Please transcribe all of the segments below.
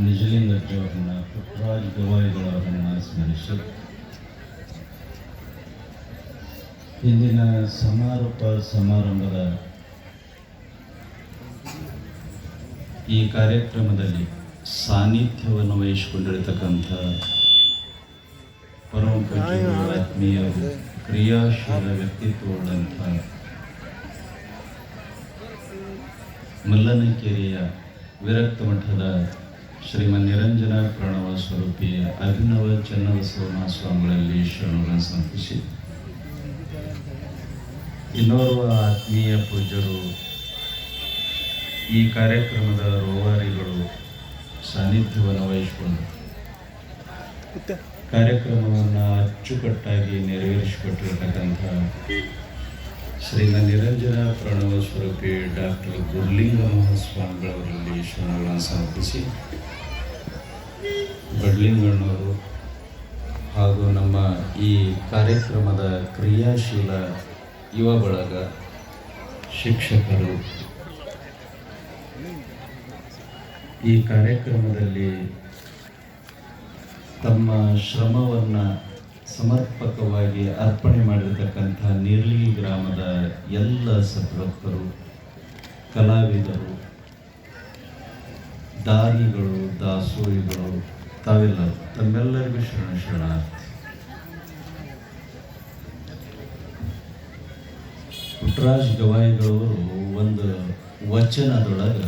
ನಿಜಲಿಂಗಜ್ಜವರನ್ನ ಪುಟ್ಟರಾಜ್ ಗವಾಯಿಗಳವರನ್ನ ಸ್ಮರಿಸಿ ಇಂದಿನ ಸಮಾರೋಪ ಸಮಾರಂಭದ ಈ ಕಾರ್ಯಕ್ರಮದಲ್ಲಿ ಸಾನ್ನಿಧ್ಯವನ್ನು ವಹಿಸಿಕೊಂಡಿರತಕ್ಕಂಥ ಪರಮ ಪೂಜ್ಯರು, ಆತ್ಮೀಯರು, ಕ್ರಿಯಾಶೀಲ ವ್ಯಕ್ತಿತ್ವಗಳಂಥ ಮಲ್ಲನಕೆರೆಯ ವಿರಕ್ತ ಮಠದ ಶ್ರೀಮನ್ ನಿರಂಜನ ಪ್ರಣವ ಸ್ವರೂಪಿ ಅಭಿನವ ಚನ್ನಬಸವ ಸ್ವಾಮಿಗಳಲ್ಲಿ ಈಶ್ವರನ ಸಮರ್ಪಿಸಿ. ಇನ್ನೋರ್ವ ಆತ್ಮೀಯ ಪೂಜ್ಯರು, ಈ ಕಾರ್ಯಕ್ರಮದ ರೋವಾರಿಗಳು ಸಾನ್ನಿಧ್ಯವನ್ನು ವಹಿಸಿಕೊಂಡು ಕಾರ್ಯಕ್ರಮವನ್ನು ಅಚ್ಚುಕಟ್ಟಾಗಿ ನೆರವೇರಿಸಿಕೊಟ್ಟಿರತಕ್ಕಂಥ ಶ್ರೀಮನ್ ನಿರಂಜನ ಪ್ರಣವ ಸ್ವರೂಪಿ ಡಾಕ್ಟರ್ ಗುರ್ಲಿಂಗ ಮಹಾಸ್ವಾಮಿಗಳವರಲ್ಲಿ ಶರಣಗಳನ್ನು ಸಮರ್ಪಿಸಿ. ಬಡ್ಲಿಂಗಣ್ಣವರು ಹಾಗೂ ನಮ್ಮ ಈ ಕಾರ್ಯಕ್ರಮದ ಕ್ರಿಯಾಶೀಲ ಯುವ ಬಳಗ ಶಿಕ್ಷಕರು. ಈ ಕಾರ್ಯಕ್ರಮದಲ್ಲಿ ತಮ್ಮ ಶ್ರಮವನ್ನು ಸಮರ್ಪಕವಾಗಿ ಅರ್ಪಣೆ ಮಾಡಿರತಕ್ಕಂಥ ನೀರ್ಲಿ ಗ್ರಾಮದ ಎಲ್ಲ ಸದ್ಭಕ್ತರು, ಕಲಾವಿದರು, ದಾನಿಗಳು, ದಾಸೋಹಿಗಳು ತಾವೆಲ್ಲರೂ ತಮ್ಮೆಲ್ಲರಿಗೂ ಶರಣ ಶರಣಾರ್ಥಿ ಪುಟ್ಟರಾಜ್ ಗವಾಯಿಗಳವರು ಒಂದು ವಚನದೊಳಗ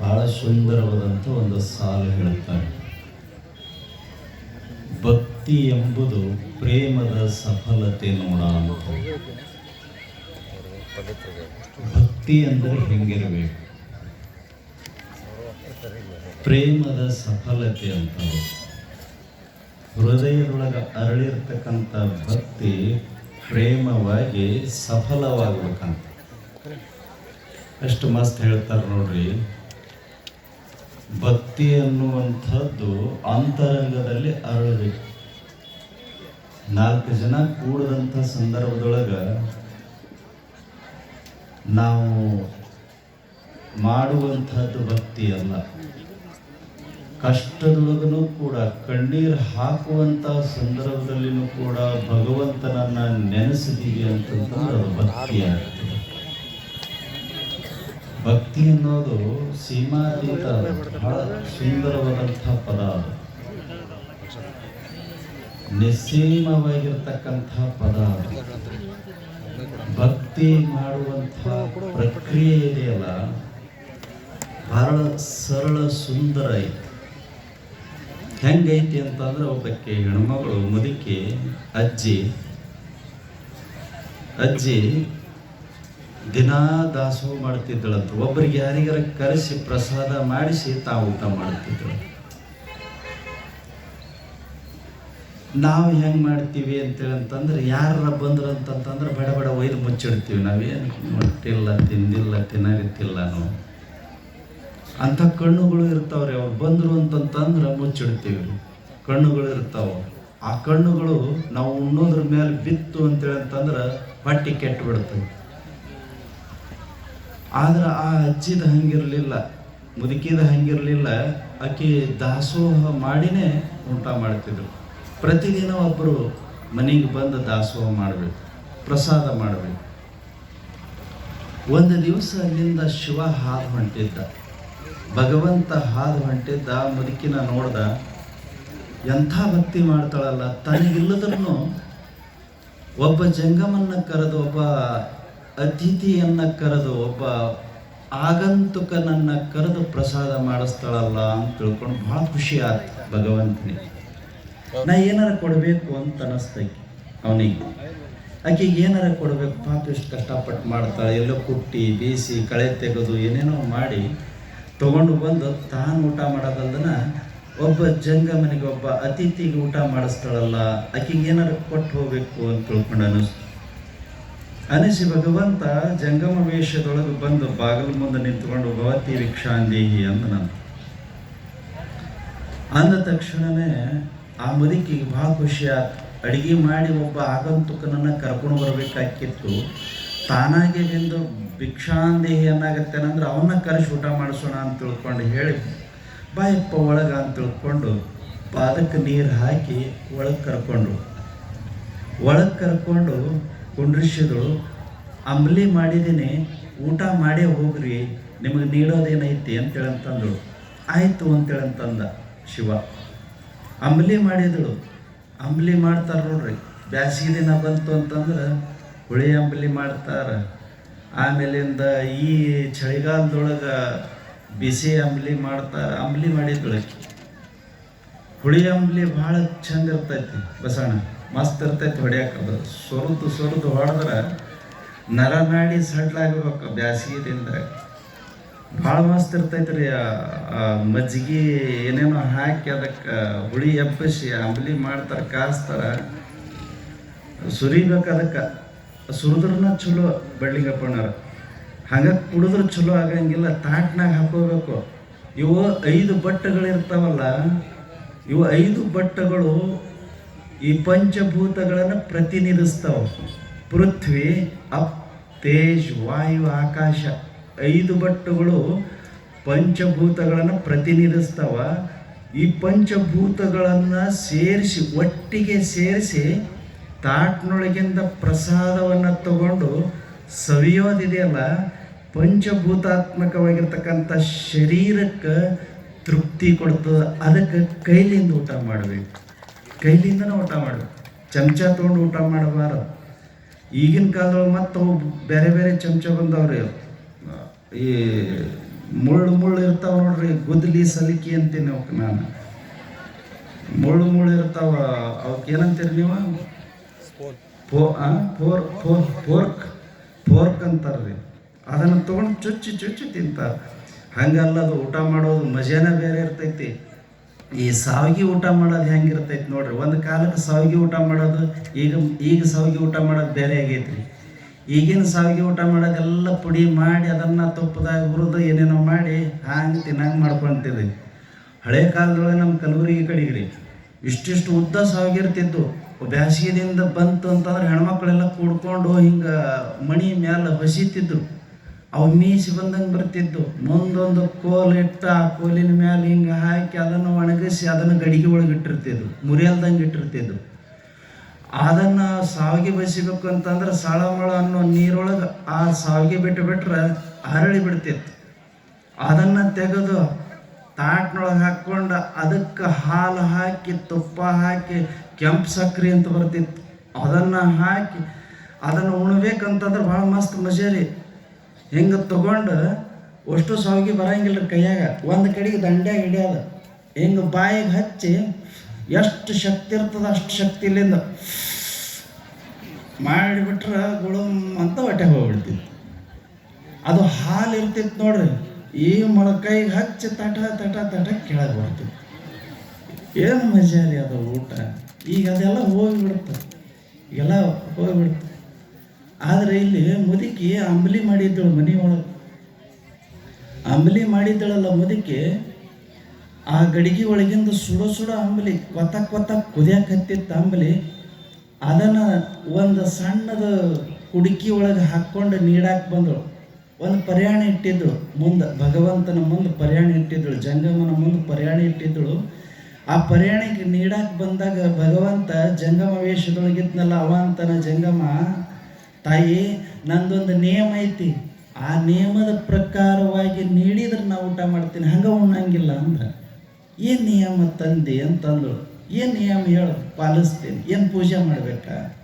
ಬಹಳ ಸುಂದರವಾದಂಥ ಒಂದು ಸಾಲು ಹೇಳುತ್ತಾರೆ. ಭಕ್ತಿ ಎಂಬುದು ಪ್ರೇಮದ ಸಫಲತೆ ನೋಡ ಭಕ್ತಿ ಅಂದರೆ ಹೆಂಗಿರಬೇಕು? ಪ್ರೇಮದ ಸಫಲತೆ ಅಂತ ಹೃದಯದೊಳಗೆ ಅರಳಿರ್ತಕ್ಕಂಥ ಭಕ್ತಿ ಪ್ರೇಮವಾಗಿ ಸಫಲವಾಗಬೇಕಂತ. ಎಷ್ಟು ಮಸ್ತ್ ಹೇಳ್ತಾರೆ ನೋಡ್ರಿ. ಭಕ್ತಿ ಅನ್ನುವಂಥದ್ದು ಅಂತರಂಗದಲ್ಲಿ ಅರಳಬೇಕು. ನಾಲ್ಕು ಜನ ಕೂಡದಂಥ ಸಂದರ್ಭದೊಳಗೆ ನಾವು ಮಾಡುವಂಥದ್ದು ಭಕ್ತಿ ಅಲ್ಲ ಕಷ್ಟದೊಳಗೂ ಕೂಡ, ಕಣ್ಣೀರು ಹಾಕುವಂಥ ಸಂದರ್ಭದಲ್ಲಿನೂ ಕೂಡ ಭಗವಂತನನ್ನ ನೆನೆಸಿದೀವಿ ಅಂತಂತಂದ್ರೆ ಅದು ಭಕ್ತಿ ಆಗ್ತದೆ ಭಕ್ತಿ ಅನ್ನೋದು ಸೀಮಾತೀತ, ಬಹಳ ಸುಂದರವಾದಂಥ ಪದ ಅದು. ನಿಸ್ಸೀಮವಾಗಿರ್ತಕ್ಕಂಥ ಪದ ಭಕ್ತಿ ಮಾಡುವಂಥ ಪ್ರಕ್ರಿಯೆ ಇದೆಯಲ್ಲ ಬಹಳ ಸರಳ ಸುಂದರ ಐತಿ. ಹೆಂಗೈತಿ ಅಂತಂದ್ರೆ ಒಬ್ಬಕ್ಕೆ ಹೆಣ್ಮಗಳು, ಮುದುಕಿ, ಅಜ್ಜಿ ಅಜ್ಜಿ ದಿನಾ ದಾಸೋಹ ಮಾಡ್ತಿದ್ದಳಂತ ಒಬ್ಬರಿಗೆ ಯಾರಿಗಾರ ಕರೆಸಿ ಪ್ರಸಾದ ಮಾಡಿಸಿ ತಾವು ಊಟ ಮಾಡ್ತಿದ್ದಳು. ನಾವು ಹೆಂಗೆ ಮಾಡ್ತೀವಿ ಅಂತೇಳಿ ಅಂತಂದ್ರೆ ಯಾರ ಬಂದ್ರು ಅಂತಂತಂದ್ರೆ ಬಡ ಬಡ ಒಯ್ದು ಮುಚ್ಚಿಡ್ತೀವಿ. ನಾವೇನು ಮುಟ್ಟಿಲ್ಲ ತಿಂದಿಲ್ಲ ತಿನ್ನರಿತಿಲ್ಲ ನಾವು. ಅಂಥ ಕಣ್ಣುಗಳು ಇರ್ತಾವ್ರಿ, ಅವ್ರು ಬಂದರು ಅಂತಂತಂದ್ರೆ ಮುಚ್ಚಿಡ್ತೀವಿ. ಕಣ್ಣುಗಳು ಇರ್ತಾವ. ಆ ಕಣ್ಣುಗಳು ನಾವು ಉಣ್ಣೋದ್ರ ಮೇಲೆ ಬಿತ್ತು ಅಂತೇಳಿ ಅಂತಂದ್ರೆ ಹೊಟ್ಟೆ ಕೆಟ್ಟು ಬಿಡ್ತವೆ ಆದ್ರೆ ಆ ಅಜ್ಜಿದ ಹಂಗಿರಲಿಲ್ಲ, ಮುದುಕಿದ ಹಂಗಿರಲಿಲ್ಲ, ಆಕೆ ದಾಸೋಹ ಮಾಡಿನೇ ಊಟ ಮಾಡ್ತಿದ್ರು. ಪ್ರತಿದಿನ ಒಬ್ಬರು ಮನೆಗೆ ಬಂದು ದಾಸೋಹ ಮಾಡಬೇಕು, ಪ್ರಸಾದ ಮಾಡಬೇಕು. ಒಂದು ದಿವಸ ಅಲ್ಲಿಂದ ಶಿವ ಹಾದು ಹೊಂಟಿದ್ದ. ಭಗವಂತ ಹಾದು ಹೊಂಟಿದ್ದ, ಮುದುಕಿನ ನೋಡ್ದ, ಎಂಥ ಭಕ್ತಿ ಮಾಡ್ತಾಳಲ್ಲ? ತನಗಿಲ್ಲದ್ರೂ ಒಬ್ಬ ಜಂಗಮನ್ನ ಕರೆದು, ಒಬ್ಬ ಅತಿಥಿಯನ್ನ ಕರೆದು, ಒಬ್ಬ ಆಗಂತುಕನನ್ನ ಕರೆದು ಪ್ರಸಾದ ಮಾಡಿಸ್ತಾಳಲ್ಲ ಅಂತ ತಿಳ್ಕೊಂಡು ಭಾಳ ಖುಷಿ ಆಯ್ತು ಭಗವಂತನಿಗೆ. ನಾ ಏನಾರ ಕೊಡಬೇಕು ಅಂತ ಅನಸ್ತೈತಿ ಅವನಿಗೆ. ಆಕೆಗೆ ಏನಾರ ಕೊಡಬೇಕು, ಪಾಪ ಎಷ್ಟು ಕಷ್ಟಪಟ್ಟು ಮಾಡ್ತಾಳೆ, ಎಲ್ಲೋ ಕುಟ್ಟಿ, ಬೀಸಿ, ಕಳೆ ತೆಗೆದು ಏನೇನೋ ಮಾಡಿ ತಗೊಂಡು ಬಂದು ತಾನು ಊಟ ಮಾಡೋದಲ್ದನ ಒಬ್ಬ ಜಂಗಮನಿಗೆ ಒಬ್ಬ ಅತಿಥಿಗೆ ಊಟ ಮಾಡಿಸ್ತಾಳಲ್ಲ, ಆಕೆಗೆ ಏನಾರು ಕೊಟ್ಟು ಹೋಗ್ಬೇಕು ಅಂತ ತಿಳ್ಕೊಂಡು ಅನಿಸ್ತು ಅನಿಸಿ ಭಗವಂತ ಜಂಗಮ ವೇಷದೊಳಗೆ ಬಂದು ಬಾಗಿಲು ಮುಂದೆ ನಿಂತ್ಕೊಂಡು, ಭವತಿ ಭಿಕ್ಷಾಂದೇಹಿ ಅಂತ ನಾನು ಅಂದ ತಕ್ಷಣನೇ ಆ ಮುದುಕಿಗೆ ಭಾಳ ಖುಷಿ ಆಯ್ತು ಅಡಿಗೆ ಮಾಡಿ ಒಬ್ಬ ಆಗಂತುಕನನ್ನು ಕರ್ಕೊಂಡು ಬರಬೇಕಾಗಿತ್ತು. ತಾನಾಗೆ ಬಂದು ಭಿಕ್ಷಾಂದೇಹಿ ಏನಾಗತ್ತೇನಂದ್ರೆ ಅವನ್ನ ಕರೆಸಿ ಊಟ ಮಾಡಿಸೋಣ ಅಂತ ತಿಳ್ಕೊಂಡು ಹೇಳಿ, ಬಾಯಪ್ಪ ಒಳಗ ಅಂತ ತಿಳ್ಕೊಂಡು ಪಾದಕ್ಕೆ ನೀರು ಹಾಕಿ ಒಳಗೆ ಕರ್ಕೊಂಡು. ಒಳಗೆ ಕರ್ಕೊಂಡು ಕುಂಡ್ರಿಸಿದಳು ಅಂಬ್ಲಿ ಮಾಡಿದ್ದೀನಿ, ಊಟ ಮಾಡೇ ಹೋಗ್ರಿ, ನಿಮಗೆ ನೀಡೋದೇನೈತಿ? ಅಂತೇಳಿ ಅಂತಂದಳು ಆಯಿತು, ಅಂತೇಳಿ ಅಂತಂದ ಶಿವ. ಅಂಬ್ಲಿ ಮಾಡಿದಳು ಅಂಬ್ಲಿ ಮಾಡ್ತಾರೆ ನೋಡ್ರಿ, ಬ್ಯಾಸಿಗೆ ದಿನ ಬಂತು ಅಂತಂದ್ರೆ ಹುಳಿ ಅಂಬ್ಲಿ ಮಾಡ್ತಾರೆ. ಆಮೇಲಿಂದ ಈ ಚಳಿಗಾಲದೊಳಗೆ ಬಿಸಿ ಅಂಬ್ಲಿ ಮಾಡ್ತಾ, ಅಂಬ್ಲಿ ಮಾಡಿದಳು ಹುಳಿ ಅಂಬ್ಲಿ ಭಾಳ ಚಂದ ಇರ್ತೈತಿ ಬಸಣ ಮಸ್ತ್ ಇರ್ತೈತಿ ಹೊಡ್ಯಾಕದು ಸೊರದು ಸೊರದು ಹೊಡೆದ್ರೆ ನರನಾಡಿ ಸಡ್ಲಾಗಬೇಕು ಬ್ಯಾಸಿಗೆದಿಂದ. ಭಾಳ ಮಸ್ತ್ ಇರ್ತೈತಿ ರೀ ಮಜ್ಜಿಗೆ ಏನೇನೋ ಹಾಕಿ ಅದಕ್ಕೆ ಹುಳಿ ಎಬ್ಬಿಸಿ ಅಂಬ್ಲಿ ಮಾಡ್ತಾರೆ, ಕಾಸ್ತಾರೆ. ಸುರಿಬೇಕು ಅದಕ್ಕೆ. ಸುರಿದ್ರನ ಚಲೋ ಬೆಳ್ಳಿಗಪ್ಪಣ್ಣವ್ರ ಹಂಗೆ ಕುಡಿದ್ರೆ ಚಲೋ ಆಗಂಗಿಲ್ಲ, ತಾಟ್ನಾಗ ಹಾಕೋಬೇಕು. ಇವು ಐದು ಬಟ್ಟೆಗಳಿರ್ತಾವಲ್ಲ, ಇವು ಐದು ಬಟ್ಟೆಗಳು ಈ ಪಂಚಭೂತಗಳನ್ನು ಪ್ರತಿನಿಧಿಸ್ತಾವ. ಪೃಥ್ವಿ, ಅಪ್, ತೇಜ್, ವಾಯು, ಆಕಾಶ, ಐದು ಬಟ್ಟುಗಳು ಪಂಚಭೂತಗಳನ್ನು ಪ್ರತಿನಿಧಿಸ್ತಾವ. ಈ ಪಂಚಭೂತಗಳನ್ನು ಸೇರಿಸಿ, ಒಟ್ಟಿಗೆ ಸೇರಿಸಿ ತಾಟ್ನೊಳಗಿಂದ ಪ್ರಸಾದವನ್ನು ತಗೊಂಡು ಸವಿಯೋದಿದೆಯಲ್ಲ, ಪಂಚಭೂತಾತ್ಮಕವಾಗಿರ್ತಕ್ಕಂಥ ಶರೀರಕ್ಕೆ ತೃಪ್ತಿ ಕೊಡ್ತದೆ. ಅದಕ್ಕೆ ಕೈಲಿಂದ ಊಟ ಮಾಡಬೇಕು. ಕೈಲಿಂದನೇ ಊಟ ಮಾಡಬೇಕು. ಚಮಚ ತೊಗೊಂಡು ಊಟ ಮಾಡಬಾರದು. ಈಗಿನ ಕಾಲದೊಳಗೆ ಮತ್ತು ಅವು ಬೇರೆ ಬೇರೆ ಚಮಚ ಬಂದವ್ರಿ ಈ ಮುಳ್ಳು ಮುಳ್ಳು ಇರ್ತಾವ ನೋಡ್ರಿ, ಗುದ್ಲಿ ಸಲಿಕೆ ಅಂತೀನಿ ಅವಕ್ಕೆ ನಾನು. ಮುಳ್ಳು ಮುಳ್ಳು ಇರ್ತಾವ ಅವಕ್ಕೆ ಏನಂತೀರಿ ನೀವು? ಪೋ? ಪೋರ್ ಪೋರ್, ಪೋರ್ಕ್ ಪೋರ್ಕ್ ಅಂತಾರ್ರಿ. ಅದನ್ನು ತೊಗೊಂಡು ಚುಚ್ಚಿ ಚುಚ್ಚಿ ತಿಂತಾರೆ ಹಂಗಲ್ಲ ಅದು ಊಟ ಮಾಡೋದು ಮಜಾನೇ ಬೇರೆ ಇರ್ತೈತಿ. ಈ ಸಾವಿಗೆ ಊಟ ಮಾಡೋದು ಹೆಂಗಿರ್ತೈತಿ ನೋಡ್ರಿ. ಒಂದು ಕಾಲಕ್ಕೆ ಸಾವಿಗೆ ಊಟ ಮಾಡೋದು, ಈಗ ಈಗ ಸಾವಿಗೆ ಊಟ ಮಾಡೋದು ಬೇರೆ ಆಗೈತ್ರಿ. ಈಗಿನ ಸಾವಿಗೆ ಊಟ ಮಾಡೋದೆಲ್ಲ ಪುಡಿ ಮಾಡಿ ಅದನ್ನು ತುಪ್ಪದಾಗ ಹುರಿದು ಏನೇನೋ ಮಾಡಿ ಹಾಂಗೆ ತಿನ್ನಂಗೆ ಮಾಡ್ಕೊತಿದ್ವಿ. ಹಳೆ ಕಾಲದೊಳಗೆ ನಮ್ಮ ಕಲಬುರಗಿ ಕಡೆಗೆ ರೀ ಇಷ್ಟಿಷ್ಟು ಉದ್ದ ಸಾವಿಗಿರ್ತಿದ್ದು ಬ್ಯಾಸಿಗೆದಿಂದ ಬಂತು ಅಂತಂದ್ರೆ ಹೆಣ್ಮಕ್ಳೆಲ್ಲ ಕೂಡ್ಕೊಂಡು ಹಿಂಗೆ ಮಣಿ ಮ್ಯಾಲ ಹೊಸಿತಿದ್ರು ಅವು ಮೀಸಿ ಬಂದಂಗೆ ಬರ್ತಿದ್ದು ಮುಂದೊಂದು ಕೋಲ್ ಇಟ್ಟು ಆ ಕೋಲಿನ ಮ್ಯಾಲೆ ಹಿಂಗೆ ಹಾಕಿ ಅದನ್ನು ಒಣಗಿಸಿ ಅದನ್ನು ಗಡಿಗೆ ಒಳಗೆ ಇಟ್ಟಿರ್ತಿದ್ರು. ಮುರಿಯಲ್ದಂಗೆ ಇಟ್ಟಿರ್ತಿದ್ರು. ಅದನ್ನು ಸಾವಿಗೆ ಬಸಿಬೇಕು ಅಂತಂದ್ರೆ ಸಾಳಮಳ ಅನ್ನೋ ನೀರೊಳಗೆ ಆ ಸಾವಿಗೆ ಬಿಟ್ಟು ಬಿಟ್ರೆ ಹರಳಿ ಬಿಡ್ತಿತ್ತು. ಅದನ್ನು ತೆಗೆದು ತಾಟ್ನೊಳಗೆ ಹಾಕ್ಕೊಂಡು ಅದಕ್ಕೆ ಹಾಲು ಹಾಕಿ ತುಪ್ಪ ಹಾಕಿ ಕೆಂಪು ಸಕ್ರೆ ಅಂತ ಬರ್ತಿತ್ತು ಅದನ್ನು ಹಾಕಿ, ಅದನ್ನು ಉಣ್ಬೇಕಂತಂದ್ರೆ ಭಾಳ ಮಸ್ತ್ ಮಜಾ ರೀ. ಹಿಂಗೆ ತಗೊಂಡು ಅಷ್ಟು ಸಾವಿಗೆ ಬರಂಗಿಲ್ಲ ಕೈಯಾಗ. ಒಂದು ಕಡೆಗೆ ದಂಡ್ಯಾಗ ಹಿಡಿಯೋದು. ಹಿಂಗೆ ಬಾಯಿಗೆ ಹಚ್ಚಿ ಎಷ್ಟು ಶಕ್ತಿ ಇರ್ತದ ಅಷ್ಟು ಶಕ್ತಿ ಇಲ್ಲಿಂದ ಮಾಡಿಬಿಟ್ರೆ ಗುಳುಮ್ ಅಂತ ಹೊಟ್ಟೆ ಹೋಗ್ಬಿಡ್ತಿತ್ತು ಅದು ಹಾಲು ಇರ್ತಿತ್ತು ನೋಡ್ರಿ. ಈ ಮೊಳಕೈಗೆ ಹಚ್ಚಿ ತಟ ತಟ ತಟ ಕೆಳಗೆ ಬರ್ತಿತ್ತು ಏನು ಮಜಾ ರೀ ಅದು ಊಟ. ಈಗ ಅದೆಲ್ಲ ಹೋಗಿಬಿಡುತ್ತೆ ಈಗೆಲ್ಲ ಹೋಗಿಬಿಡುತ್ತೆ ಆದರೆ ಇಲ್ಲಿ ಮುದುಕಿ ಅಂಬಲಿ ಮಾಡಿದ್ದಳು ಮನೆ ಒಳಗೆ. ಅಂಬಲಿ ಮಾಡಿದ್ದಳಲ್ಲ ಮುದುಕಿ, ಆ ಗಡಿಗೆ ಒಳಗಿಂದ ಸುಡ ಸುಡ ಅಂಬಲಿ ಕೊತ್ತ ಕೊತ್ತ ಕುದಿಯಕ್ಕೆ ಹತ್ತಿತ್ತು ಅಂಬಲಿ, ಅದನ್ನು ಒಂದು ಸಣ್ಣದ ಕುಡುಕಿ ಒಳಗೆ ಹಾಕ್ಕೊಂಡು ನೀಡಾಕ್ ಬಂದಳು. ಒಂದು ಪರ್ಯಾಣ ಇಟ್ಟಿದ್ದಳು ಮುಂದೆ, ಭಗವಂತನ ಮುಂದೆ ಪರ್ಯಾಣ ಇಟ್ಟಿದ್ದಳು, ಜಂಗಮನ ಮುಂದೆ ಪರ್ಯಾಣ ಇಟ್ಟಿದ್ದಳು. ಆ ಪರ್ಯಾಣಿಗೆ ನೀಡಕ್ಕೆ ಬಂದಾಗ ಭಗವಂತ ಜಂಗಮ ವೇಷದೊಳಗಿದ್ನಲ್ಲ ಅವ ಅಂತಾನ ಜಂಗಮ. ತಾಯಿ, ನಂದೊಂದು ನಿಯಮ ಐತಿ. ಆ ನಿಯಮದ ಪ್ರಕಾರವಾಗಿ ನೀಡಿದ್ರೆ ನಾ ಊಟ ಮಾಡ್ತೀನಿ. ಹಂಗೆ ಉಣ್ಣಂಗಿಲ್ಲ ಅಂದ್ರೆ, ಏನು ನಿಯಮ ತಂದೆ ಅಂತಂದಳು ಏನು ನಿಯಮ ಹೇಳು, ಪಾಲಿಸ್ತೀನಿ. ಏನು ಪೂಜೆ ಮಾಡ್ಬೇಕಾ?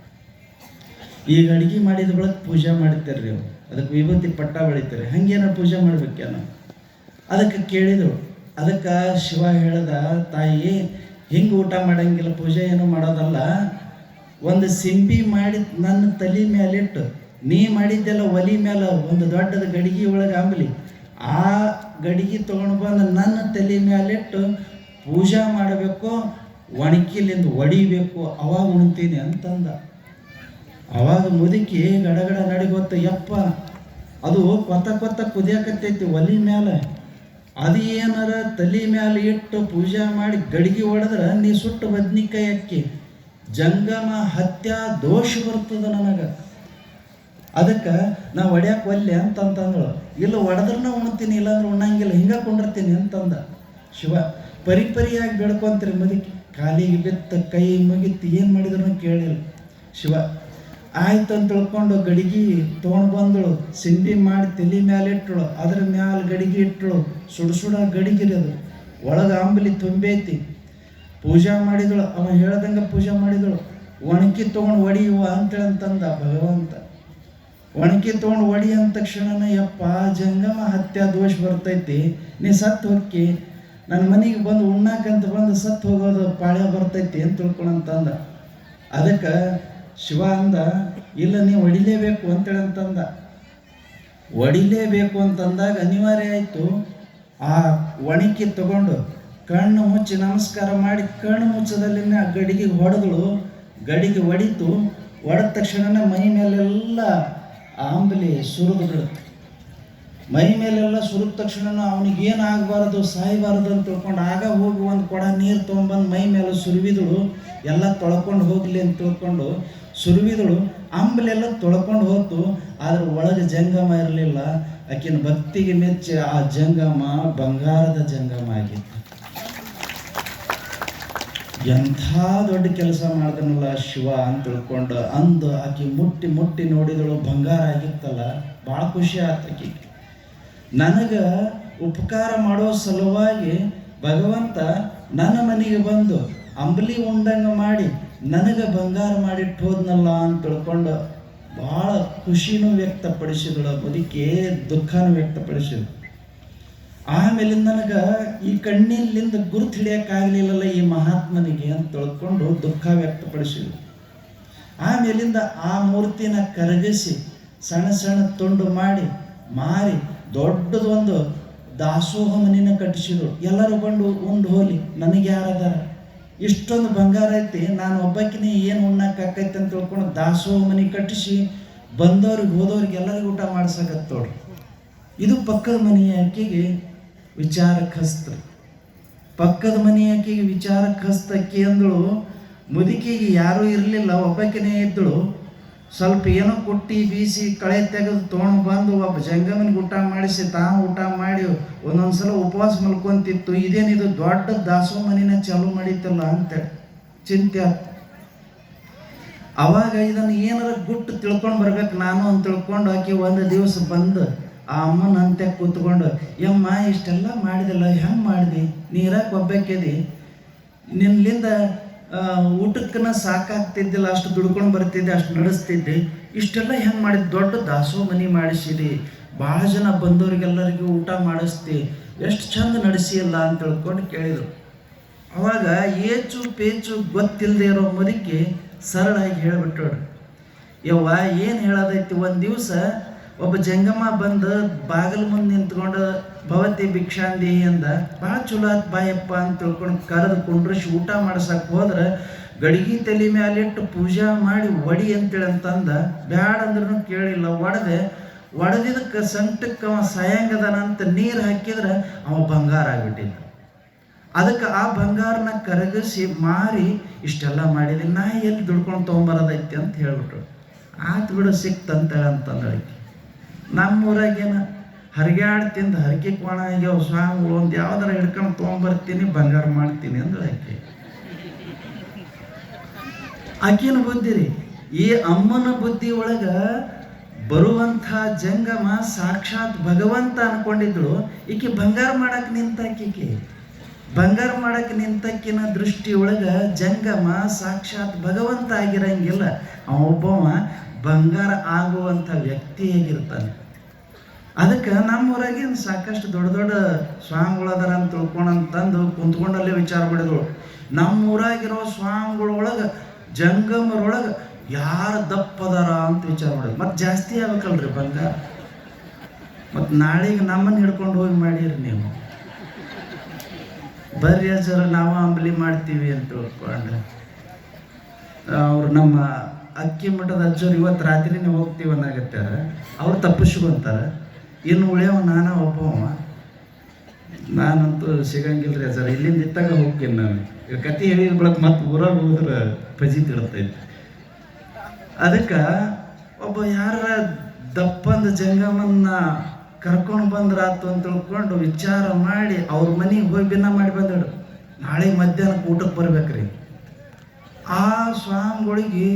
ಈಗ ಅಡುಗೆ ಮಾಡಿದ ಬಳಕ ಪೂಜೆ ಮಾಡ್ತೀರಿ ನೀವು. ಅದಕ್ಕೆ ವಿಭೂತಿ ಪಟ್ಟ ಬೆಳಿತೀರಿ ಹಂಗೇನಾರು ಪೂಜೆ ಮಾಡ್ಬೇಕೇನೋ ಅದಕ್ಕೆ ಕೇಳಿದಳು ಅದಕ್ಕೆ ಶಿವ ಹೇಳ್ದ, ತಾಯಿ, ಹಿಂಗೆ ಊಟ ಮಾಡಂಗಿಲ್ಲ, ಪೂಜೆ ಏನು ಮಾಡೋದಲ್ಲ. ಒಂದು ಸಿಂಪಿ ಮಾಡಿ ನನ್ನ ತಲೆ ಮೇಲಿಟ್ಟು ನೀ ಮಾಡಿದ್ದೆಲ್ಲ ಒಲಿ ಮೇಲೆ ಒಂದು ದೊಡ್ಡದ ಗಡಿಗೆ ಒಳಗೆ ಅಂಬಲಿ. ಆ ಗಡಿಗೆ ತೊಗೊಂಡು ಬಂದು ನನ್ನ ತಲೆ ಮೇಲಿಟ್ಟು ಪೂಜೆ ಮಾಡಬೇಕು, ಒಣಕಿಲಿಂದ ಒಡಿಬೇಕು, ಅವಾಗ ಉಣ್ತೀನಿ ಅಂತಂದ. ಅವಾಗ ಮುದುಕಿ ಗಡಗಡ ನಡಿಗೊತ್ತ, ಯಪ್ಪ, ಅದು ಕೊತ್ತ ಕೊತ್ತ ಕುದಿಯಕತ್ತೈತಿ ಒಲಿ ಮೇಲೆ ಅದು ಏನಾರ ತಲೆ ಮ್ಯಾಲೆ ಇಟ್ಟು ಪೂಜೆ ಮಾಡಿ ಗಡಿಗೆ ಹೊಡೆದ್ರೆ ನೀ ಸುಟ್ಟು ಬದ್ನಿಕಾಯಿ ಅಕ್ಕಿ. ಜಂಗಮ ಹತ್ಯ ದೋಷ ಬರ್ತದ ನನಗೆ. ಅದಕ್ಕೆ ನಾ ಒಡ್ಯಾಕ ಒಲ್ಲೆ ಅಂತಂತಂದಳು. ಇಲ್ಲ ಒಡೆದ್ರನ್ನ ಉಣ್ತೀನಿ, ಇಲ್ಲಾಂದ್ರೆ ಉಣ್ಣಂಗಿಲ್ಲ, ಹಿಂಗೆ ಕೊಂಡಿರ್ತೀನಿ ಅಂತಂದ. ಶಿವ, ಪರಿ ಪರಿಯಾಗಿ ಬೇಡ್ಕೊಂತೀರಿ ಮುದುಕಿ ಕಾಲಿಗೆ ಬಿತ್ತ ಕೈ ಮುಗಿತ್ತು ಏನು ಮಾಡಿದ್ರು ಕೇಳಿಲ್ಲ. ಶಿವ ಆಯ್ತು ಅಂತ ತಿಳ್ಕೊಂಡು ಗಡಿಗೆ ತೊಗೊಂಡು ಬಂದಳು. ಸಿಂಬಿ ಮಾಡಿ ತಲೆ ಮ್ಯಾಲೆ ಇಟ್ಟಳು ಅದ್ರ ಮ್ಯಾಲ ಗಡಿಗೆ ಇಟ್ಟಳು ಸುಡು ಸುಡ ಗಡಿಗಿರಿ ಅದು ಒಳಗೆ ಅಂಬಲಿ ತುಂಬೈತಿ. ಪೂಜಾ ಮಾಡಿದಳು. ಅವ ಹೇಳ್ದಂಗೆ ಪೂಜೆ ಮಾಡಿದಳು. ಒಣಕಿ ತೊಗೊಂಡು ಒಡಿಯುವ ಅಂತೇಳಿ ಅಂತಂದ ಭಗವಂತ. ಒಣಕಿ ತೊಗೊಂಡು ಒಡಿ ಅಂದ ತಕ್ಷಣನೇ, ಯಪ್ಪ, ಜಂಗಮ ಹತ್ಯಾ ದೋಷ ಬರ್ತೈತಿ. ನೀ ಸತ್ತು ಹೊಕ್ಕಿ. ನನ್ನ ಮನೆಗೆ ಬಂದು ಉಣ್ಣಾಕಂತ ಬಂದು ಸತ್ತು ಹೋಗೋದು ಪಾಳ್ಯ ಬರ್ತೈತಿ ಅಂತ ತಿಳ್ಕೊಳಂತಂದ ಅದಕ್ಕೆ ಶಿವ ಅಂದ, ಇಲ್ಲ ನೀವು ಹೊಡಿಲೇಬೇಕು ಅಂತೇಳಿ ಅಂತಂದ. ಹೊಡಿಲೇಬೇಕು ಅಂತಂದಾಗ ಅನಿವಾರ್ಯ ಆಯಿತು. ಆ ಒಣಕಿ ತಗೊಂಡು ಕಣ್ಣು ಮುಚ್ಚಿ ನಮಸ್ಕಾರ ಮಾಡಿ ಕಣ್ಣು ಮುಚ್ಚದಲ್ಲಿನೇ ಆ ಗಡಿಗೆ ಹೊಡೆದಳು. ಗಡಿಗೆ ಹೊಡಿತು. ಹೊಡೆದ ತಕ್ಷಣನೇ ಮೈ ಮೇಲೆಲ್ಲ ಆಂಬಲಿ ಸುರಿದು ಬಿಡುತ್ತೆ. ಮೈ ಮೇಲೆಲ್ಲ ಸುರಿದ ತಕ್ಷಣ ಅವನಿಗೇನು ಆಗಬಾರ್ದು ಸಾಯಬಾರ್ದು ಅಂತ ತಿಳ್ಕೊಂಡು ಆಗ ಹೋಗಿ ಒಂದು ಕೊಡ ನೀರು ತೊಗೊಂಬಂದು ಮೈ ಮೇಲೆ ಸುರಿವಿದಳು. ಎಲ್ಲ ತೊಳ್ಕೊಂಡು ಹೋಗಲಿ ಅಂತ ತಿಳ್ಕೊಂಡು ಸುರುವಿದಳು ಅಂಬಲೆಲ್ಲ ತೊಳ್ಕೊಂಡು ಹೋತು, ಆದ್ರೆ ಒಳಗೆ ಜಂಗಮ ಇರಲಿಲ್ಲ. ಆಕಿನ ಭಕ್ತಿಗೆ ಮೆಚ್ಚಿ ಆ ಜಂಗಮ ಬಂಗಾರದ ಜಂಗಮ ಆಗಿತ್ತು. ಎಂಥ ದೊಡ್ಡ ಕೆಲಸ ಮಾಡಿದನಲ್ಲ ಶಿವ ಅಂತ ತಿಳ್ಕೊಂಡು ಅಂದು ಆಕಿ ಮುಟ್ಟಿ ಮುಟ್ಟಿ ನೋಡಿದಳು, ಬಂಗಾರ ಆಗಿತ್ತಲ್ಲ ಭಾಳ ಖುಷಿ ಆಯ್ತು ಆಕಿ ನನಗೆ ಉಪಕಾರ ಮಾಡೋ ಸಲುವಾಗಿ ಭಗವಂತ ನನ್ನ ಮನೆಗೆ ಬಂದು ಅಂಬಲಿ ಉಂಡಂಗೆ ಮಾಡಿ ನನಗೆ ಬಂಗಾರ ಮಾಡಿಟ್ಟೋದ್ನಲ್ಲ ಅಂತ ತಿಳ್ಕೊಂಡು ಭಾಳ ಖುಷಿನೂ ವ್ಯಕ್ತಪಡಿಸಿದಳು, ಬದುಕೇ ದುಃಖನೂ ವ್ಯಕ್ತಪಡಿಸಿದಳು. ಆಮೇಲೆ ನನಗೆ ಈ ಕಣ್ಣಿನಿಂದ ಗುರುತು ಹಿಡಿಯೋಕ್ಕಾಗಲಿಲ್ಲಲ್ಲ ಈ ಮಹಾತ್ಮನಿಗೆ ಅಂತ ತಿಳ್ಕೊಂಡು ದುಃಖ ವ್ಯಕ್ತಪಡಿಸಿದಳು. ಆಮೇಲಿಂದ ಆ ಮೂರ್ತಿನ ಕರಗಿಸಿ ಸಣ್ಣ ಸಣ್ಣ ತುಂಡು ಮಾಡಿ ಮಾರಿ ದೊಡ್ಡದೊಂದು ದಾಸೋಹ ಮನಿನ ಕಟ್ಟಿಸಿದ್ರು ಎಲ್ಲರೂ ಬಂದು ಉಂಡು ಹೋಲಿ ನನಗೆ ಯಾರದಾರ ಇಷ್ಟೊಂದು ಬಂಗಾರ ಐತಿ, ನಾನು ಒಬ್ಬಕ್ಕಿನ ಏನು ಉಣ್ಣಕ್ಕಾಕೈತೆ ಅಂತ ತಿಳ್ಕೊಂಡು ದಾಸೋಹ ಮನೆ ಕಟ್ಟಿಸಿ ಬಂದವ್ರಿಗೆ ಹೋದವ್ರಿಗೆ ಎಲ್ಲರಿಗೂ ಊಟ ಮಾಡ್ಸಕತ್ತೋಡ್ರಿ ಇದು ಪಕ್ಕದ ಮನೆಯ ಆಕೆಗೆ ವಿಚಾರಕ್ಕೆ ಹಸ್ತ ಪಕ್ಕದ ಮನೆ ಆಕೆಗೆ ವಿಚಾರಕ್ಕೆ ಅಕ್ಕಿ ಅಂದಳು ಮುದುಕಿಗೆ ಯಾರೂ ಇರಲಿಲ್ಲ ಒಬ್ಬಕ್ಕಿನೇ ಇದ್ದಳು. ಸ್ವಲ್ಪ ಏನೋ ಕುಟ್ಟಿ ಬೀಸಿ ಕಳೆ ತೆಗೆದು ತೊಗೊಂಡು ಬಂದು ಒಬ್ಬ ಜಂಗಮನ ಊಟ ಮಾಡಿಸಿ, ತಾನು ಊಟ ಮಾಡಿ ಒಂದೊಂದು ಸಲ ಉಪವಾಸ ಮಲ್ಕೊಂತಿತ್ತು. ಇದೇನಿದು ದೊಡ್ಡ ದಾಸೋ ಮನಿನ ಚಾಲು ಮಾಡಿತ್ತಲ್ಲ ಅಂತ ಚಿಂತೆ ಅವಾಗ ಇದನ್ನು ಏನಾರ ಗುಟ್ಟು ತಿಳ್ಕೊಂಡು ಬರ್ಬೇಕು, ನಾನು ಅಂತ ತಿಳ್ಕೊಂಡು ಆಕೆ ಒಂದು ದಿವಸ ಬಂದು ಆ ಅಮ್ಮನ ಅಂತ್ಯ ಕೂತ್ಕೊಂಡು, ಯಮ್ಮ, ಇಷ್ಟೆಲ್ಲ ಮಾಡಿದಲ್ಲ, ಹೆಂಗೆ ಮಾಡಿದಿ? ನೀರಾಕ ಒಬ್ಬಕ್ಕೆದಿ ನಿನ್ನಿಂದ ಊಟಕ್ಕನ ಸಾಕಾಗ್ತಿದ್ದಿಲ್ಲ, ಅಷ್ಟು ದುಡ್ಕೊಂಡು ಬರ್ತಿದ್ದೆ, ಅಷ್ಟು ನಡೆಸ್ತಿದ್ದೆ. ಇಷ್ಟೆಲ್ಲ ಹೆಂಗೆ ಮಾಡಿದ್ದು ದೊಡ್ಡ ದಾಸೋ ಮನಿ ಮಾಡಿಸಿರಿ ಭಾಳ ಜನ ಬಂದವರಿಗೆಲ್ಲರಿಗೂ ಊಟ ಮಾಡಿಸ್ತಿ ಎಷ್ಟು ಚಂದ ನಡೆಸಿಯಲ್ಲ ಅಂತ ತಿಳ್ಕೊಂಡು ಕೇಳಿದರು. ಅವಾಗ ಏಚು ಪೇಚು ಗೊತ್ತಿಲ್ಲದೆ ಇರೋ ಮುದುಕಿ ಸರಳಾಗಿ ಹೇಳಿಬಿಟ್ಟೋಡು ಯವ್ವ, ಏನು ಹೇಳೋದೈತಿ? ಒಂದು ದಿವಸ ಒಬ್ಬ ಜಂಗಮ್ಮ ಬಂದು ಬಾಗಿಲ ಮುಂದೆ ನಿಂತ್ಕೊಂಡು ಭವತಿ ಭಿಕ್ಷಾಂದಿ ಅಂದ ಭಾಳ ಚಲೋ ಆತ್ ಬಾಯಪ್ಪ ಅಂತ ತಿಳ್ಕೊಂಡು ಕರೆದು ಕುಂಡ್ರಿಸಿ ಊಟ ಮಾಡ್ಸಕ್ಕೆ ಹೋದ್ರೆ ಗಡಿಗೆ ತಲೆ ಮ್ಯಾಲಿಟ್ಟು ಪೂಜಾ ಮಾಡಿ ಒಡಿ ಅಂತೇಳಿ ಅಂತಂದ, ಬ್ಯಾಡ ಅಂದ್ರೂ ಕೇಳಿಲ್ಲ, ಒಡೆದೆ ಒಡೆದಿದ್ದಕ್ಕೆ ಸಂಕಟಕ್ಕೆ ಅವ ಸಾಯಂಗದನ ಅಂತ ನೀರು ಹಾಕಿದ್ರೆ ಅವ ಬಂಗಾರ ಆಗಿಬಿಟ್ಟಿಲ್ಲ ಅದಕ್ಕೆ ಆ ಬಂಗಾರನ ಕರಗಿಸಿ ಮಾರಿ ಇಷ್ಟೆಲ್ಲ ಮಾಡಿದೆ, ನಾ ಎಲ್ಲಿ ದುಡ್ಕೊಂಡು ತೊಗೊಂಬರೋದೈತಿ ಅಂತ ಹೇಳ್ಬಿಟ್ರು. ಆತು ಬಿಡು, ಸಿಕ್ತಂತೇಳಿ ಅಂತಂದಳಿಕೆ ನಮ್ಮೂರಾಗೇನ ಹರಿಗಾಡ್ ತಿಂದು ಹರಕೆ ಕೋಣ ಆಗ್ಯಾವ ಸ್ವಾಮಿಗಳು ಒಂದು ಯಾವ್ದಾರ ಹಿಡ್ಕೊಂಡು ತೊಗೊಂಬರ್ತೀನಿ, ಬಂಗಾರ ಮಾಡ್ತೀನಿ ಅಂದ್ರೆ ಆಕೆ. ಆಕಿನ ಬುದ್ಧಿ ರೀ ಈ ಅಮ್ಮನ ಬುದ್ಧಿ ಒಳಗ ಬರುವಂಥ ಜಂಗಮ ಸಾಕ್ಷಾತ್ ಭಗವಂತ ಅನ್ಕೊಂಡಿದ್ರು ಈಕೆ ಬಂಗಾರ ಮಾಡಕ್ ನಿಂತಾಕಿಕೆ ಬಂಗಾರ ಮಾಡಕ್ ನಿಂತಕ್ಕಿನ ದೃಷ್ಟಿ ಒಳಗ ಜಂಗಮ ಸಾಕ್ಷಾತ್ ಭಗವಂತ ಆಗಿರಂಗಿಲ್ಲ. ಅವ ಒಬ್ಬವ ಬಂಗಾರ ಆಗುವಂಥ ವ್ಯಕ್ತಿ ಹೇಗಿರ್ತಾನೆ? ಅದಕ್ಕೆ ನಮ್ಮೂರಾಗೆ ಸಾಕಷ್ಟು ದೊಡ್ಡ ದೊಡ್ಡ ಸ್ವಾಮಿಗಳದಾರ ಅಂತ ತಿಳ್ಕೊಂಡಂತಂದು ಕುಂತ್ಕೊಂಡಲ್ಲೇ ವಿಚಾರ ಮಾಡಿದ್ರು. ನಮ್ಮೂರಾಗಿರೋ ಸ್ವಾಮಿಗಳೊಳಗೆ, ಜಂಗಮರೊಳಗೆ ಯಾರು ದಪ್ಪದಾರ ಅಂತ ವಿಚಾರ ಮಾಡಿದ್ರು. ಮತ್ತು ಜಾಸ್ತಿ ಆಗ್ಬೇಕಲ್ರಿ ಬಂಗಾರ? ಮತ್ತು ನಾಳೆಗೆ ನಮ್ಮನ್ನು ಹಿಡ್ಕೊಂಡು ಹೋಗಿ ಮಾಡಿರಿ ನೀವು. ಬರ್ರಿ ಸರ್ ನಾವು ಅಂಬಲಿ ಮಾಡ್ತೀವಿ ಅಂತ ತಿಳ್ಕೊಂಡು ಅವರು ನಮ್ಮ ಅಕ್ಕಿ ಮಠದ ಅಜ್ಜರು ಇವತ್ತು ರಾತ್ರಿನೇ ಹೋಗ್ತೀವಿ ಅನ್ನಾಗತ್ತಾರ ಅವ್ರು ತಪ್ಪಿಸ್ಕೊಂತಾರ ಇನ್ನು ಉಳಿಯವ ನಾನ ಒಬ್ಬವ ನಾನಂತೂ ಸಿಗಂಗಿಲ್ಲ ರೀ ಸರ್ ಇಲ್ಲಿಂದ ಇತ್ತಾಗ ಹೋಗ್ತೀನಿ ನಾನು. ಈಗ ಕತೆ ಹೇಳಿದ ಬಳಕ ಮತ್ತೆ ಊರಾಗ ಹೋದ್ರೆ ಪಜಿ ತಿಳ್ತೈತಿ ಅದಕ್ಕೆ ಒಬ್ಬ ಯಾರ ದಪ್ಪಂದ ಜಂಗಮನ್ನ ಕರ್ಕೊಂಡು ಬಂದ್ರಾತು ಅಂತ ತಿಳ್ಕೊಂಡು ವಿಚಾರ ಮಾಡಿ ಅವ್ರ ಮನೆಗೆ ಹೋಗಿ ಭಿನ್ನ ಮಾಡಿ ಬಂದಳು ನಾಳೆ ಮಧ್ಯಾಹ್ನಕ್ಕೆ ಊಟಕ್ಕೆ ಬರ್ಬೇಕ್ರಿ. ಆ ಸ್ವಾಮಿಗಳಿಗೆ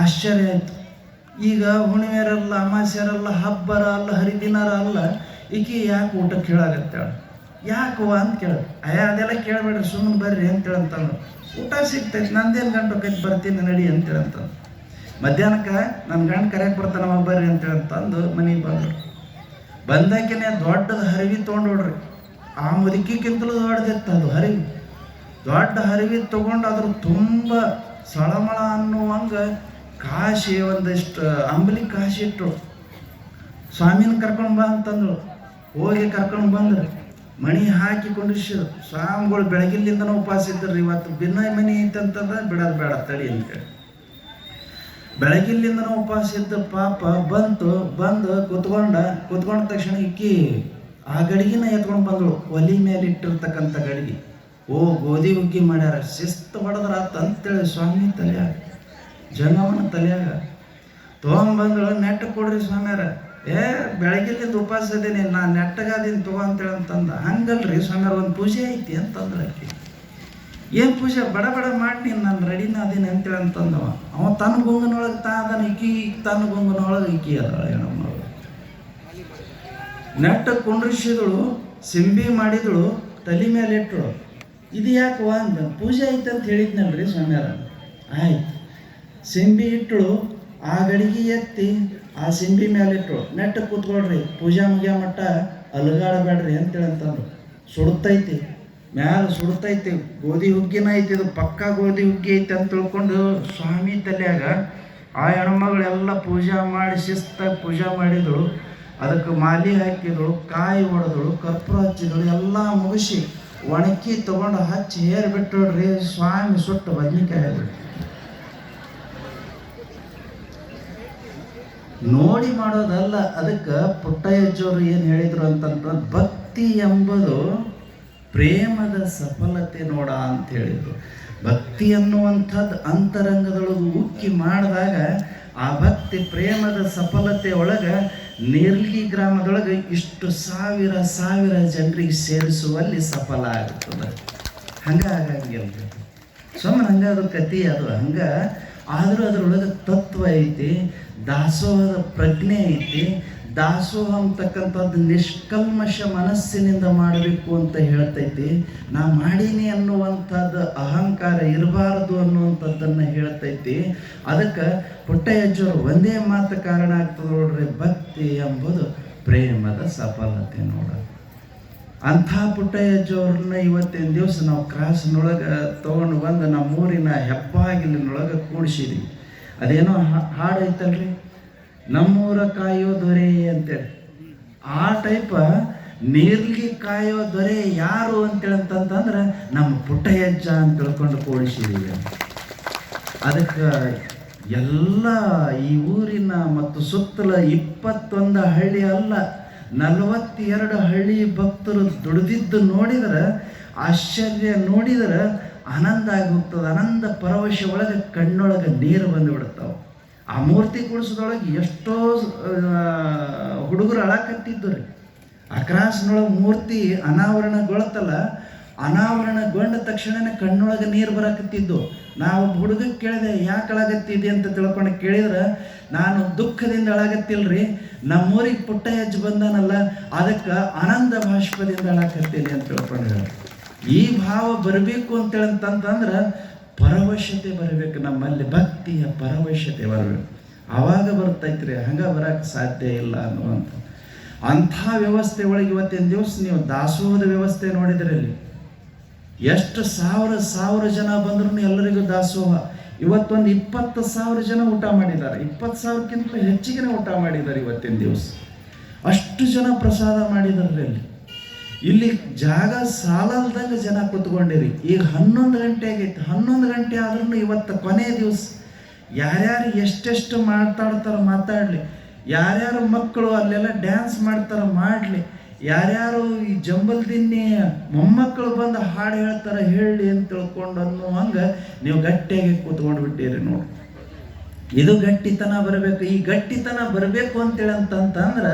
ಆಶ್ಚರ್ಯ ಆಯ್ತು. ಈಗ ಹುಣ್ಣಿಮೆಯರಲ್ಲ ಅಮಾಸ್ಯರಲ್ಲ ಹಬ್ಬರ ಅಲ್ಲ ಹರಿದಿನಾರ ಅಲ್ಲ ಈಕೆ ಯಾಕೆ ಊಟಕ್ಕೆ ಕೇಳಾಗತ್ತಾಳ ಯಾಕವ್ವ ಅಂತ ಕೇಳ. ಅಯ್ಯ, ಅದೆಲ್ಲ ಕೇಳಬೇಡ್ರಿ ಸುಮ್ಮನೆ ಬರ್ರಿ ಅಂತೇಳಿ ಅಂತಂದ್ರು ಊಟ ಸಿಗ್ತೈತಿ, ನಂದೇನು ಗಂಟು ಹೋಗೈತಿ ಬರ್ತೀನಿ ನಡಿ ಅಂತೇಳಿ ಅಂತಂದು ಮಧ್ಯಾಹ್ನಕ್ಕೆ ನನ್ನ ಗಂಡ ಕರೆಯಕ್ಕೆ ಬರ್ತಾನವ ಬರ್ರಿ ಅಂತೇಳಿ ಅಂತಂದು ಮನೆಗೆ ಬಂದರು. ಬಂದಾಕಿನೇ ದೊಡ್ಡದ ಹರಿವಿ ತೊಗೊಂಡೋಡ್ರಿ ಆ ಮುದುಕಿಕ್ಕಿಂತಲೂ ದೊಡ್ಡದಿತ್ತು ಅದು ಹರಿವಿ. ದೊಡ್ಡ ಹರಿವಿ ತೊಗೊಂಡು ಅದ್ರ ತುಂಬ ಸಳಮಳ ಅನ್ನುವಂಗೆ ಕಾಶಿ ಒಂದಿಷ್ಟು, ಅಂಬಲಿ ಕಾಶಿ ಇಟ್ಟು ಸ್ವಾಮಿನ ಕರ್ಕೊಂಡು ಬಾ ಅಂತಂದ್ರು. ಹೋಗಿ ಕರ್ಕೊಂಡು ಬಂದ್ರು. ಮಣಿ ಹಾಕಿ ಕೊಂಡಿಸಿದ್ರು ಸ್ವಾಮಿಗಳು ಬೆಳಗಿಲ್ಲಿಂದನೂ ಉಪವಾಸ ಇದ್ದರು. ಇವತ್ತು ಭಿನ್ನ ಮನಿ ಐತಂತಂದ್ರೆ ಬಿಡೋದು ಬೇಡ, ತಡಿ ಅಂತೇಳಿ ಬೆಳಗಿಲ್ಲಿಂದನೂ ಉಪವಾಸ ಇದ್ದ ಪಾಪ ಬಂತು, ಬಂದು ಕುತ್ಕೊಂಡ ಕುತ್ಕೊಂಡ ತಕ್ಷಣ ಇಕ್ಕಿ ಆ ಗಡಿಗಿನ ಎತ್ಕೊಂಡು ಬಂದಳು. ಒಲಿ ಮೇಲೆ ಇಟ್ಟಿರ್ತಕ್ಕಂಥ ಗಡಿಗೆ. ಓ ಗೋಧಿ ಹುಗ್ಗಿ ಮಾಡ್ಯಾರ, ಶಿಸ್ತು ಹೊಡೆದ್ರ ಅಂತೇಳಿ ಸ್ವಾಮಿ ತಲೆಯಾಗ. ಜಂಗಮನ ತಲೆಯಾಗ. ತೊಗೊಂಬಂದಳು ನೆಟ್ಟ ಕೊಡ್ರಿ ಸ್ವಾಮ್ಯಾರ. ಏ ಬೆಳಗಿಲ್ಲಿಂದ ಉಪವಾಸ ಇದೀನಿ ನಾನು ನೆಟ್ಟಗಾದೀನಿ ತಗೋ ಅಂತೇಳಿ ಅಂತಂದ. ಹಂಗಲ್ರಿ ಸ್ವಾಮ್ಯಾರ, ಒಂದು ಪೂಜೆ ಐತಿ ಅಂತಂದ್ರೆ ಏನು ಪೂಜೆ? ಬಡ ಬಡ ಮಾಡಿ ನೀನು, ನಾನು ರೆಡಿನ ಅದೀನಿ ಅಂತೇಳಿ ಅಂತಂದವ. ಅವ ತನ್ನ ಗುಂಗನೊಳಗೆ ತಾ ಅದನ್ನ ಇಕ್ಕಿ ತನ್ನ ಗುಂಗನೊಳಗೆ ಇಕ್ಕಿ ಅದಳ ಹೆಣ್ಣು ನೆಟ್ಟ ಕುಂಡ್ರಿಸಿದಳು, ಸಿಂಬಿ ಮಾಡಿದಳು, ತಲೆ ಮೇಲೆ ಇಟ್ಟಳು ಇದು ಯಾಕೆ ಅಂದ? ಪೂಜೆ ಐತೆ ಅಂತ ಹೇಳಿದ್ನಲ್ರಿ ಸ್ವಾಮ್ಯಾರ. ಆಯ್ತು. ಸಿಂಬಿ ಇಟ್ಟಳು, ಆ ಗಡಿಗೆ ಎತ್ತಿ, ಆ ಸಿಂಬಿ ಮೇಲೆ ಇಟ್ಟಳು ನೆಟ್ಟ ಕೂತ್ಕೊಳ್ರಿ, ಪೂಜಾ ಮುಗಿಯೋ ಮಟ್ಟ ಅಲಗಾಡಬೇಡ್ರಿ ಅಂತೇಳಿ ಅಂತಂದ್ರು ಸುಡುತ್ತೈತಿ ಮ್ಯಾಲ ಸುಡುತ್ತೈತಿ ಗೋಧಿ ಹುಗ್ಗಿನ ಐತಿ, ಇದು ಪಕ್ಕ ಗೋಧಿ ಹುಗ್ಗಿ ಐತಿ ಅಂತ ತಿಳ್ಕೊಂಡು ಸ್ವಾಮಿ ತಲೆಯಾಗ ಆ ಹೆಣ್ಮಗಳೆಲ್ಲ ಪೂಜಾ ಮಾಡಿ ಶಿಸ್ತಾಗಿ ಪೂಜಾ ಮಾಡಿದಳು ಅದಕ್ಕೆ ಮಾಲಿ ಹಾಕಿದಳು ಕಾಯಿ ಹೊಡೆದಳು ಕರ್ಪೂರ ಹಚ್ಚಿದಳು ಎಲ್ಲ ಮುಗಿಸಿ ಒಣಕಿ ತಗೊಂಡು ಹಚ್ಚಿ ಹೇರ್ ಸ್ವಾಮಿ ಸುಟ್ಟು ಬದ್ನಿಕಾಯಿ ನೋಡಿ ಮಾಡೋದಲ್ಲ, ಅದಕ್ಕೆ ಪುಟ್ಟಯ್ಯಜ್ಜವರು ಏನು ಹೇಳಿದರು ಅಂತಂದ್ರೆ, ಭಕ್ತಿ ಎಂಬುದು ಪ್ರೇಮದ ಸಫಲತೆ ನೋಡ ಅಂತ ಹೇಳಿದರು. ಭಕ್ತಿ ಅನ್ನುವಂಥದ್ದು ಅಂತರಂಗದೊಳಗೆ ಉಕ್ಕಿ ಮಾಡಿದಾಗ ಆ ಭಕ್ತಿ ಪ್ರೇಮದ ಸಫಲತೆ ಒಳಗೆ ನೀರ್ಗಿ ಗ್ರಾಮದೊಳಗೆ ಇಷ್ಟು ಸಾವಿರ ಸಾವಿರ ಜನರಿಗೆ ಸೇರಿಸುವಲ್ಲಿ ಸಫಲ ಆಗುತ್ತದೆ ಹಂಗೆ ಆಗಂಗಿಲ್ಲ ಸುಮ್ಮನೆ ಹಂಗೆ ಅದು ಕತಿ ಅದು ಹಂಗೆ, ಆದರೂ ಅದರೊಳಗೆ ತತ್ವ ಐತಿ. ದಾಸೋಹದ ಪ್ರಜ್ಞೆ ಐತಿ, ದಾಸೋಹ ಅಂತಕ್ಕಂಥದ್ದು ನಿಷ್ಕಲ್ಮಶ ಮನಸ್ಸಿನಿಂದ ಮಾಡಬೇಕು ಅಂತ ಹೇಳ್ತೈತಿ. ನಾ ಮಾಡೀನಿ ಅನ್ನುವಂಥದ್ದು ಅಹಂಕಾರ ಇರಬಾರದು ಅನ್ನುವಂಥದ್ದನ್ನು ಹೇಳ್ತೈತಿ. ಅದಕ್ಕೆ ಪುಟ್ಟಯ್ಯಜ್ಜರು ಒಂದೇ ಮಾತು ಕಾರಣ ಆಗ್ತದೆ ನೋಡ್ರಿ, ಭಕ್ತಿ ಎಂಬುದು ಪ್ರೇಮದ ಸಫಲತೆ ನೋಡ ಅಂಥ ಪುಟ್ಟಯ್ಯಜ್ಜವ್ರನ್ನ ಇವತ್ತಿನ ದಿವಸ ನಾವು ಕ್ರಾಸ್ನೊಳಗೆ ತೊಗೊಂಡು ಬಂದು ನಮ್ಮ ಊರಿನ ಹೆಬ್ಬಾಗಿಲಿನೊಳಗೆ ಕೂಡಿಸಿದ್ವಿ. ಅದೇನೋ ಹಾಡು ಐತಲ್ರಿ? ನಮ್ಮೂರ ಕಾಯೋ ದೊರೆ ಅಂತೇಳಿ. ಆ ಟೈಪ ನೀರ್ಲಿ ಕಾಯೋ ದೊರೆ ಯಾರು ಅಂತೇಳಿ ಅಂತಂತಂದ್ರೆ ನಮ್ಮ ಹೆಜ್ಜ ಅಂತ ತಿಳ್ಕೊಂಡು ಕೂಡಿಸಿದೀವಿ ಅದಕ್ಕೆ ಎಲ್ಲ ಈ ಊರಿನ ಮತ್ತು ಸುತ್ತಲ ಇಪ್ಪತ್ತೊಂದು ಹಳ್ಳಿ ಅಲ್ಲ, ನಲವತ್ತೆರಡು ಹಳ್ಳಿ ಭಕ್ತರು ದುಡಿದಿದ್ದು ನೋಡಿದ್ರೆ, ಆಶ್ಚರ್ಯ ನೋಡಿದ್ರೆ ಆನಂದ ಆಗಿ ಹೋಗ್ತದೆ ಆನಂದ ಪರವಶ ಒಳಗೆ ಕಣ್ಣೊಳಗೆ ನೀರು ಬಂದು ಬಿಡುತ್ತಾವೆ ಆ ಮೂರ್ತಿ ಕೂಡಿಸೋದೊಳಗೆ ಎಷ್ಟೋ ಹುಡುಗರು ಅಳಕತ್ತಿದ್ದು ರೀ ಅಕ್ರಾಸ್ನೊಳಗೆ ಮೂರ್ತಿ ಅನಾವರಣಗೊಳತ್ತಲ್ಲ ಅನಾವರಣಗೊಂಡ ತಕ್ಷಣನೇ ಕಣ್ಣೊಳಗೆ ನೀರು ಬರಕತ್ತಿದ್ದು. ನಾವು ಹುಡುಗ ಕೇಳಿದೆ, ಯಾಕೆ ಅಳಗತ್ತಿದೆ ಅಂತ ತಿಳ್ಕೊಂಡು ಕೇಳಿದ್ರೆ, ನಾನು ದುಃಖದಿಂದ ಅಳಗತ್ತಿಲ್ರಿ. ನಮ್ಮೂರಿಗೆ ಪುಟ್ಟ ಹೆಜ್ಜೆ ಬಂದಾನಲ್ಲ, ಅದಕ್ಕೆ ಆನಂದ ಭಾಷ್ಪದಿಂದ ಅಳಕತ್ತೀನಿ ಅಂತ ತಿಳ್ಕೊಂಡು ಈ ಭಾವ ಬರಬೇಕು ಅಂತೇಳಿ ಪರವಶ್ಯತೆ ಬರಬೇಕು, ನಮ್ಮಲ್ಲಿ ಭಕ್ತಿಯ ಪರವಶ್ಯತೆ ಬರಬೇಕು. ಆವಾಗ ಬರ್ತೈತ್ರಿ, ಹಂಗೆ ಬರಕ್ಕೆ ಸಾಧ್ಯ ಇಲ್ಲ ಅನ್ನುವಂಥ ಅಂಥ ವ್ಯವಸ್ಥೆ ಒಳಗೆ ಇವತ್ತಿನ ದಿವಸ ನೀವು ದಾಸೋಹದ ವ್ಯವಸ್ಥೆ ನೋಡಿದ್ರಲ್ಲಿ ಎಷ್ಟು ಸಾವಿರ ಸಾವಿರ ಜನ ಬಂದ್ರೂ ಎಲ್ಲರಿಗೂ ದಾಸೋಹ. ಇವತ್ತೊಂದು ಇಪ್ಪತ್ತು ಸಾವಿರ ಜನ ಊಟ ಮಾಡಿದ್ದಾರೆ. ಇಪ್ಪತ್ತು ಸಾವಿರಕ್ಕಿಂತ ಹೆಚ್ಚಿಗೆ ಊಟ ಮಾಡಿದ್ದಾರೆ ಇವತ್ತಿನ ದಿವಸ. ಅಷ್ಟು ಜನ ಪ್ರಸಾದ ಮಾಡಿದಾರೆ ಅಲ್ಲಿ. ಇಲ್ಲಿ ಜಾಗ ಸಾಲಲ್ದಂಗೆ ಜನ ಕೂತ್ಕೊಂಡಿರಿ. ಈಗ ಹನ್ನೊಂದು ಗಂಟೆ ಆಗೈತೆ. ಹನ್ನೊಂದು ಗಂಟೆ ಆದ್ರೂ ಇವತ್ತು ಕೊನೆ ದಿವಸ. ಯಾರ್ಯಾರು ಎಷ್ಟೆಷ್ಟು ಮಾತಾಡ್ತಾರೋ ಮಾತಾಡಲಿ. ಯಾರ್ಯಾರು ಮಕ್ಕಳು ಅಲ್ಲೆಲ್ಲ ಡ್ಯಾನ್ಸ್ ಮಾಡ್ತಾರೋ ಮಾಡಲಿ. ಯಾರ್ಯಾರು ಈ ಜಂಬಲ್ ದಿನ್ನಿ ಮೊಮ್ಮಕ್ಕಳು ಬಂದು ಹಾಡು ಹೇಳ್ತಾರೆ ಹೇಳಿ ಅಂತ ತಿಳ್ಕೊಂಡು ಅನ್ನುವಂಗೆ ನೀವು ಗಟ್ಟಿಯಾಗಿ ಕೂತ್ಕೊಂಡು ಬಿಟ್ಟಿರಿ ನೋಡಿ. ಇದು ಗಟ್ಟಿತನ ಬರಬೇಕು. ಈ ಗಟ್ಟಿತನ ಬರಬೇಕು ಅಂತೇಳಿ ಅಂತಂತಂದ್ರ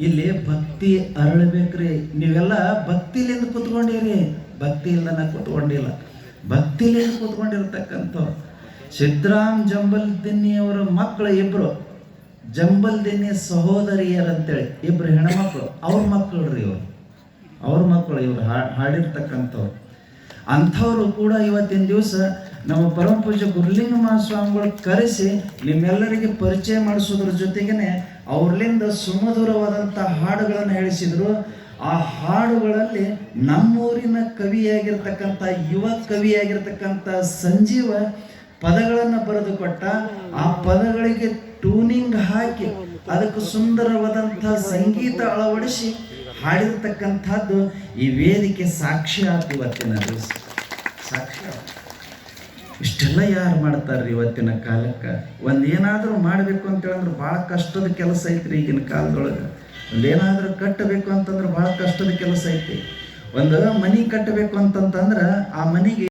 ಇಲ್ಲಿ ಭಕ್ತಿ ಅರಳಬೇಕ್ರಿ. ನೀವೆಲ್ಲ ಭಕ್ತಿಲಿಂದ ಕೂತ್ಕೊಂಡಿರಿ. ಭಕ್ತಿ ಇಲ್ಲನ ಕೂತ್ಕೊಂಡಿಲ್ಲ. ಭಕ್ತಿಲಿಂದ ಕೂತ್ಕೊಂಡಿರ್ತಕ್ಕಂಥ ಸಿದ್ದರಾಮ್ ಜಂಬಲ್ ದಿನ್ನಿಯವರ ಮಕ್ಕಳು ಇಬ್ರು. ಜಂಬಲ್ ದಿನ್ನಿ ಸಹೋದರಿಯರಂತೇಳಿ ಇಬ್ರು ಹೆಣ್ಮಕ್ಳು. ಅವ್ರ ಮಕ್ಕಳು ರೀ ಇವರು. ಅವ್ರ ಮಕ್ಕಳು ಇವ್ರು ಹಾಡಿರ್ತಕ್ಕಂಥವ್ರು. ಅಂಥವ್ರು ಕೂಡ ಇವತ್ತಿನ ದಿವಸ ನಮ್ಮ ಪರಮ ಪೂಜ್ಯ ಗುರುಲಿಂಗ ಮಹಾಸ್ವಾಮಿಗಳು ಕರೆಸಿ ನಿಮ್ಮೆಲ್ಲರಿಗೆ ಪರಿಚಯ ಮಾಡಿಸೋದ್ರ ಜೊತೆಗೇನೆ ಅವ್ರಲಿಂದ ಸುಮಧುರವಾದಂಥ ಹಾಡುಗಳನ್ನು ಹೇಳಿಸಿದರು ಆ ಹಾಡುಗಳಲ್ಲಿ ನಮ್ಮೂರಿನ ಕವಿಯಾಗಿರ್ತಕ್ಕಂಥ ಯುವ ಕವಿಯಾಗಿರ್ತಕ್ಕಂಥ ಸಂಜೀವ ಪದಗಳನ್ನು ಬರೆದುಕೊಟ್ಟ ಆ ಪದಗಳಿಗೆ ಟೂನಿಂಗ್ ಹಾಕಿ ಅದಕ್ಕೆ ಸುಂದರವಾದಂಥ ಸಂಗೀತ ಅಳವಡಿಸಿ ಹಾಡಿರ್ತಕ್ಕಂಥದ್ದು ಈ ವೇದಿಕೆ ಸಾಕ್ಷಿ ಇವತ್ತಿನ ಸಾಕ್ಷಿ. ಇಷ್ಟೆಲ್ಲ ಯಾರು ಮಾಡ್ತಾರ್ರಿ ಇವತ್ತಿನ ಕಾಲಕ್ಕೆ? ಒಂದೇನಾದರೂ ಮಾಡಬೇಕು ಅಂತೇಳಂದ್ರೆ ಭಾಳ ಕಷ್ಟದ ಕೆಲಸ ಐತ್ರಿ ಈಗಿನ ಕಾಲದೊಳಗೆ. ಒಂದೇನಾದರೂ ಕಟ್ಟಬೇಕು ಅಂತಂದ್ರೆ ಭಾಳ ಕಷ್ಟದ ಕೆಲಸ ಐತಿ. ಒಂದು ಮನೆ ಕಟ್ಟಬೇಕು ಅಂತಂತಂದ್ರೆ ಆ ಮನೆಗೆ